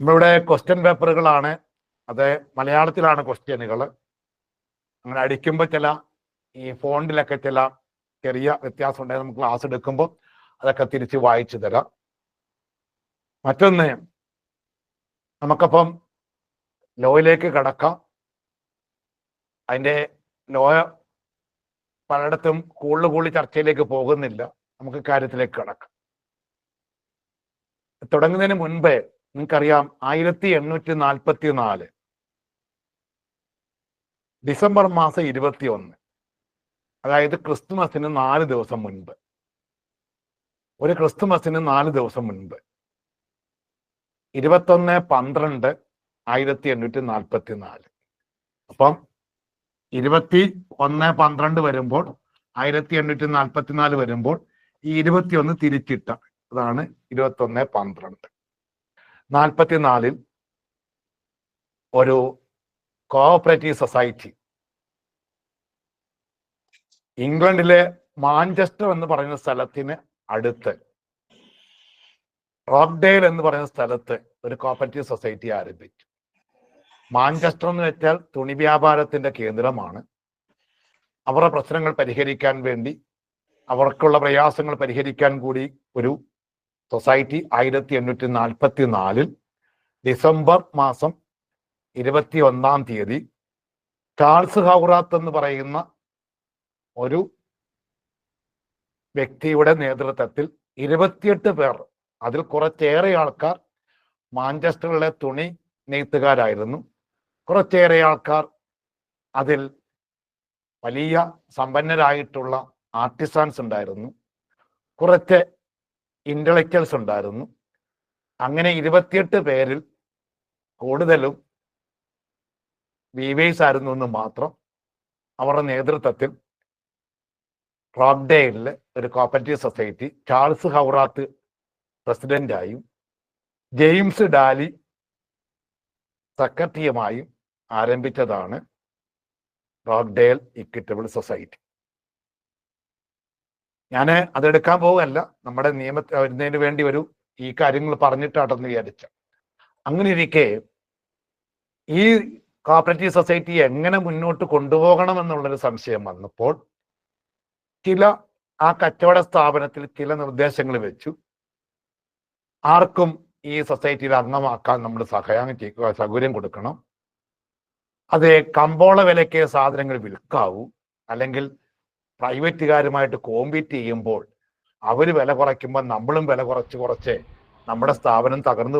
നമ്മളിവിടെ ക്വസ്റ്റ്യൻ പേപ്പറുകളാണ്. അത് മലയാളത്തിലാണ് ക്വസ്റ്റ്യനുകൾ അങ്ങനെ അടിക്കുമ്പോൾ ചില ഈ ഫോണ്ടിലൊക്കെ ചില ചെറിയ വ്യത്യാസം ഉണ്ടായി നമുക്ക് ക്ലാസ് എടുക്കുമ്പോൾ അതൊക്കെ തിരിച്ച് വായിച്ചു തരാം. മറ്റൊന്ന് നമുക്കപ്പം ലോയിലേക്ക് കടക്കാം. അതിന്റെ ലോ പലയിടത്തും കൂടുതൽ കൂടുതൽ ചർച്ചയിലേക്ക് പോകുന്നില്ല. നമുക്ക് കാര്യത്തിലേക്ക് കടക്കാം. തുടങ്ങുന്നതിന് മുൻപേ നിങ്ങൾക്കറിയാം ആയിരത്തി എണ്ണൂറ്റി നാൽപ്പത്തി നാല് ഡിസംബർ മാസം ഇരുപത്തി ഒന്ന് അതായത് ക്രിസ്തുമസിന് നാല് ദിവസം മുൻപ്. ഒരു ക്രിസ്തുമസിന് നാല് ദിവസം മുൻപ്. ഇരുപത്തൊന്ന് പന്ത്രണ്ട് ആയിരത്തി എണ്ണൂറ്റി നാൽപ്പത്തി നാല് അപ്പം ഇരുപത്തി ഒന്ന് പന്ത്രണ്ട് വരുമ്പോൾ ആയിരത്തി എണ്ണൂറ്റി നാൽപ്പത്തി നാല് വരുമ്പോൾ ഈ ഇരുപത്തിയൊന്ന് തിരിച്ചിട്ട അതാണ് ഇരുപത്തൊന്ന് പന്ത്രണ്ട്. നാൽപ്പത്തിനാലിൽ ഒരു കോഓപ്പറേറ്റീവ് സൊസൈറ്റി ഇംഗ്ലണ്ടിലെ മാഞ്ചസ്റ്റർ എന്ന് പറയുന്ന സ്ഥലത്തിന് അടുത്ത് റോക്ഡെയിൽ എന്ന് പറയുന്ന സ്ഥലത്ത് ഒരു കോപ്പറേറ്റീവ് സൊസൈറ്റി ആരംഭിച്ചു. മാഞ്ചസ്റ്റർ എന്ന് വെച്ചാൽ തുണി വ്യാപാരത്തിന്റെ കേന്ദ്രമാണ്. അവരുടെ പ്രശ്നങ്ങൾ പരിഹരിക്കാൻ വേണ്ടി അവർക്കുള്ള പ്രയാസങ്ങൾ പരിഹരിക്കാൻ കൂടി ഒരു സൊസൈറ്റി ആയിരത്തി എണ്ണൂറ്റി നാൽപ്പത്തി നാലിൽ ഡിസംബർ മാസം ഇരുപത്തി ഒന്നാം തീയതി ചാൾസ് ഹൗറാത്ത് എന്ന് പറയുന്ന ഒരു വ്യക്തിയുടെ നേതൃത്വത്തിൽ ഇരുപത്തിയെട്ട് പേർ അതിൽ കുറച്ചേറെ ആൾക്കാർ മാഞ്ചസ്റ്ററിലെ തുണി നെയ്ത്തുകാരായിരുന്നു. കുറച്ചേറെ ആൾക്കാർ അതിൽ വലിയ സമ്പന്നരായിട്ടുള്ള ആർട്ടിസാൻസ് ഉണ്ടായിരുന്നു. കുറച്ച് ഇന്റലക്ച്വൽസ് ഉണ്ടായിരുന്നു. അങ്ങനെ ഇരുപത്തിയെട്ട് പേരിൽ കൂടുതലും വീവേഴ്സ് ആയിരുന്നു എന്ന് മാത്രം അവരുടെ നേതൃത്വത്തിൽ റോക്ഡെയിലിൽ ഒരു കോപ്പറേറ്റീവ് സൊസൈറ്റി ചാൾസ് ഹൗറാത്ത് പ്രസിഡന്റായും ജെയിംസ് ഡാലി സെക്രട്ടറിയുമായും ആരംഭിച്ചതാണ് റോക്ഡേൽ ഇക്വിറ്റബിൾ സൊസൈറ്റി ഞാൻ അതെടുക്കാൻ പോവുകയല്ല. നമ്മുടെ നിയമ വരുന്നതിന് വേണ്ടി ഒരു ഈ കാര്യങ്ങൾ പറഞ്ഞിട്ടാട്ടെന്ന് വിചാരിച്ച. അങ്ങനെ ഇരിക്കെ ഈ കോപ്പറേറ്റീവ് സൊസൈറ്റി എങ്ങനെ മുന്നോട്ട് കൊണ്ടുപോകണം എന്നുള്ളൊരു സംശയം വന്നപ്പോൾ ചില ആ കച്ചവട സ്ഥാപനത്തിൽ ചില നിർദ്ദേശങ്ങൾ വെച്ചു. ആർക്കും ഈ സൊസൈറ്റിയിൽ അംഗമാക്കാൻ നമ്മൾ സഹായം സൗകര്യം കൊടുക്കണം. അത് കമ്പോള വിലയ്ക്ക് സാധനങ്ങൾ വിൽക്കാവൂ. അല്ലെങ്കിൽ പ്രൈവറ്റുകാരുമായിട്ട് കോമ്പീറ്റ് ചെയ്യുമ്പോൾ അവർ വില കുറയ്ക്കുമ്പോൾ നമ്മളും വില കുറച്ച് കുറച്ച് നമ്മുടെ സ്ഥാപനം തകർന്നു